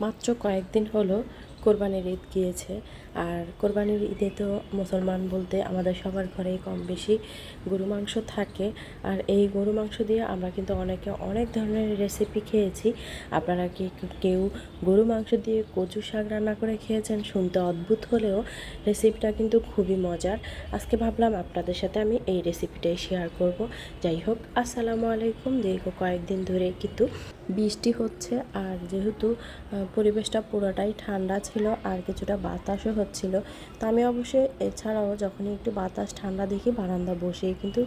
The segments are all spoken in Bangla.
মাত্র কয়েকদিন হলো কোরবানির ঈদ গিয়েছে। আর কোরবানির ঈদে তো মুসলমান বলতে আমাদের সবার ঘরেই কম বেশি গরু মাংস থাকে। আর এই গরু মাংস দিয়ে আমরা কিন্তু অনেকে অনেক ধরনের রেসিপি খেয়েছি। আপনারা কি কেউ গরু মাংস দিয়ে কচু শাক রান্না করে খেয়েছেন? শুনতে অদ্ভুত হলেও রেসিপিটা কিন্তু খুবই মজার। আজকে ভাবলাম আপনাদের সাথে আমি এই রেসিপিটাই শেয়ার করব। যাই হোক, আসসালামু আলাইকুম। দীর্ঘ কয়েকদিন ধরে কিন্তু বৃষ্টি হচ্ছে। আর যেহেতু পরিবেশটা পুরোটাই ঠান্ডা ছিল আর কিছুটা বাতাসও হচ্ছিল। তো আমি অবশ্যই এছাড়াও যখনই একটু বাতাস, ঠান্ডা দেখি বারান্দা বসে কিন্তু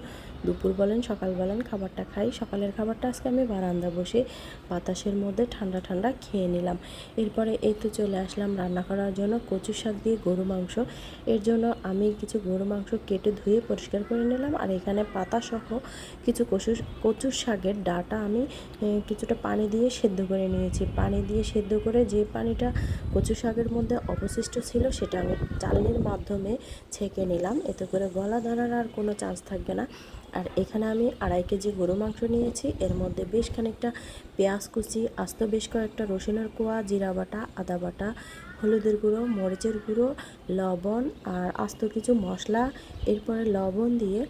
দুপুর বলেন, সকাল বলেন, খাবারটা খাই। সকালের খাবারটা আজকে আমি বারান্দা বসে বাতাসের মধ্যে ঠান্ডা ঠান্ডা খেয়ে নিলাম। এরপরে এই তো চলে আসলাম রান্না করার জন্য কচু শাক দিয়ে গরু মাংস। এর জন্য আমি কিছু গরু মাংস কেটে ধুয়ে পরিষ্কার করে নিলাম। আর এখানে পাতা সহ কিছু কচু, কচুর শাকের ডাটা আমি কিছুটা পানি দিয়ে সেদ্ধ করে নিয়েছি। পানি দিয়ে সেদ্ধ করে যে পানিটা কচু শাকের মধ্যে অবশিষ্ট ছিল সেটা আমি চালনির মাধ্যমে ছেঁকে নিলাম। এতে করে গলা ধরার আর কোনো চান্স থাকবে না। আর এখানে আমি আড়াই কেজি গরু মাংস নিয়েছি। এর মধ্যে বেশ খানিকটা পেঁয়াজ কুচি, আস্ত বেশ কয়েকটা রসুনের কোয়া, জিরা বাটা, আদা বাটা, হলুদের গুঁড়ো, মরিচের গুঁড়ো, লবণ আর আস্ত কিছু মশলা। এরপরে লবণ দিয়ে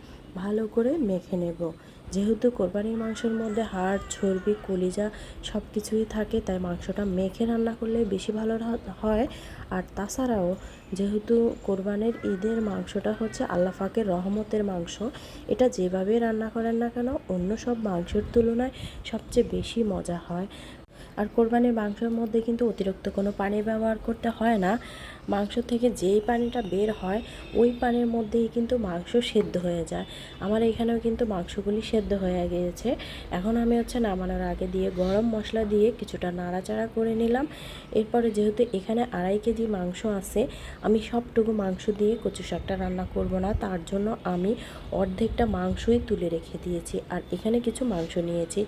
ভালো করে মেখে নেব। যেহেতু কোরবানির মাংসের মধ্যে হাড়, চর্বি, কলিজা সব কিছুই থাকে, তাই মাংসটা মেখে রান্না করলে বেশি ভালো হয়। আর তাছাড়াও যেহেতু কোরবানির ঈদের মাংসটা হচ্ছে আল্লাফাকের রহমতের মাংস, এটা যেভাবে রান্না করেন না কেন, অন্য সব মাংসের তুলনায় সবচেয়ে বেশি মজা হয়। আর কোরবানির মাংসের মধ্যে কিন্তু অতিরিক্ত কোনো পানি ব্যবহার করতে হয় না। মাংস থেকে যেই পানিটা বের হয়, ওই পানির মধ্যেই কিন্তু মাংস সেদ্ধ হয়ে যায়। আমার এখানেও কিন্তু মাংসগুলি সেদ্ধ হয়ে গিয়েছে। এখন আমি হচ্ছে নামানোর আগে দিয়ে গরম মশলা দিয়ে কিছুটা নাড়াচাড়া করে নিলাম। এরপরে যেহেতু এখানে আড়াই কেজি মাংস আছে, আমি সবটুকু মাংস দিয়ে কচু শাকটা রান্না করব না। তার জন্য আমি অর্ধেকটা মাংসই তুলে রেখে দিয়েছি। আর এখানে কিছু মাংস নিয়েছি।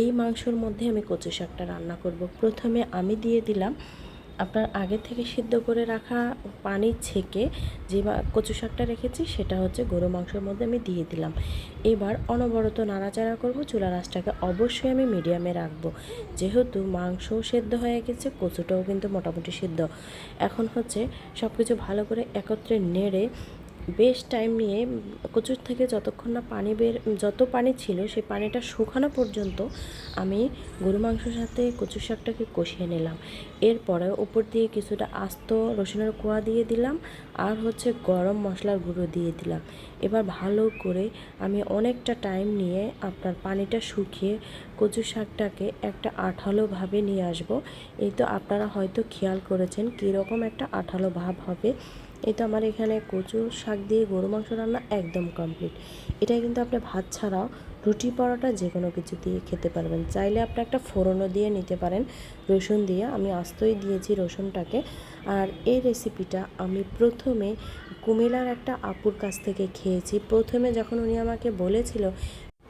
এই মাংসর মধ্যে আমি কচু শাকটা রান্না করব। প্রথমে আমি দিয়ে দিলাম আপনার আগে থেকে সিদ্ধ করে রাখা পানি ছেঁকে যে কচু শাকটা রেখেছি, সেটা হচ্ছে গরু মাংসের মধ্যে আমি দিয়ে দিলাম। এবার অনবরত নাড়াচাড়া করব, চুলা রাসটাকে অবশ্যই আমি মিডিয়ামে রাখব। যেহেতু মাংসও সেদ্ধ হয়ে গেছে, কচুটাও কিন্তু মোটামুটি সিদ্ধ। এখন হচ্ছে সব কিছু ভালো করে একত্রে নেড়ে বেশ টাইম নিয়ে কচুর থেকে যতক্ষণ না পানি বের, যত পানি ছিল সেই পানিটা শুকানো পর্যন্ত আমি গরু মাংসের সাথে কচু শাকটাকে কষিয়ে নিলাম। এরপরে উপর দিয়ে কিছুটা আস্ত রসুনের কোয়া দিয়ে দিলাম আর হচ্ছে গরম মশলার গুঁড়ো দিয়ে দিলাম। এবার ভালো করে আমি অনেকটা টাইম নিয়ে আপনার পানিটা শুকিয়ে কচু শাকটাকে একটা আঠালোভাবে নিয়ে আসব। এই তো আপনারা হয়তো খেয়াল করেছেন কীরকম একটা আঠালো ভাব হবে। এই তো আমার এখানে কচু শাক দিয়ে গরু মাংস রান্না একদম কমপ্লিট এটা কিন্তু আপনি ভাত ছাড়াও রুটি পরোটা যে কোনো কিছু দিয়ে খেতে পারবেন। চাইলে আপনি একটা ফোড়নও দিয়ে নিতে পারেন। রসুন দিয়ে আমি আস্তই দিয়েছি রসুনটাকে। আর এই রেসিপিটা আমি প্রথমে কুমিলার একটা আপুর কাছ থেকে খেয়েছি। প্রথমে যখন উনি আমাকে বলেছিল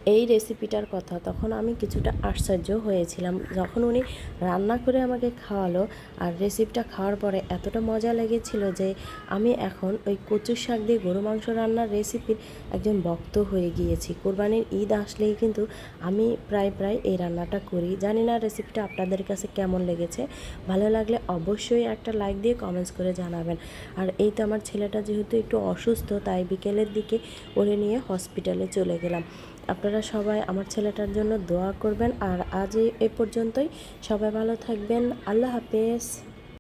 এই রেসিপিটার কথা, তখন আমি কিছুটা আশ্চর্য হয়েছিলাম। যখন উনি রান্না করে আমাকে খাওয়ালো আর রেসিপিটা খাওয়ার পরে এতটা মজা লেগেছিল যে আমি এখন ওই কচুর শাক দিয়ে গরু মাংস রান্নার রেসিপির একজন ভক্ত হয়ে গিয়েছি। কোরবানির ঈদ আসলেই কিন্তু আমি প্রায় প্রায় এই রান্নাটা করি। জানি না রেসিপিটা আপনাদের কাছে কেমন লেগেছে। ভালো লাগলে অবশ্যই একটা লাইক দিয়ে কমেন্টস করে জানাবেন। আর এই তো আমার ছেলেটা যেহেতু একটু অসুস্থ, তাই বিকেলের দিকে ওরে নিয়ে হসপিটালে চলে গেলাম। আপনারা সবাই আমার ছেলেটার জন্য দোয়া করবেন। আর আজ এ পর্যন্তই। সবাই ভালো থাকবেন। আল্লাহ হাফেজ।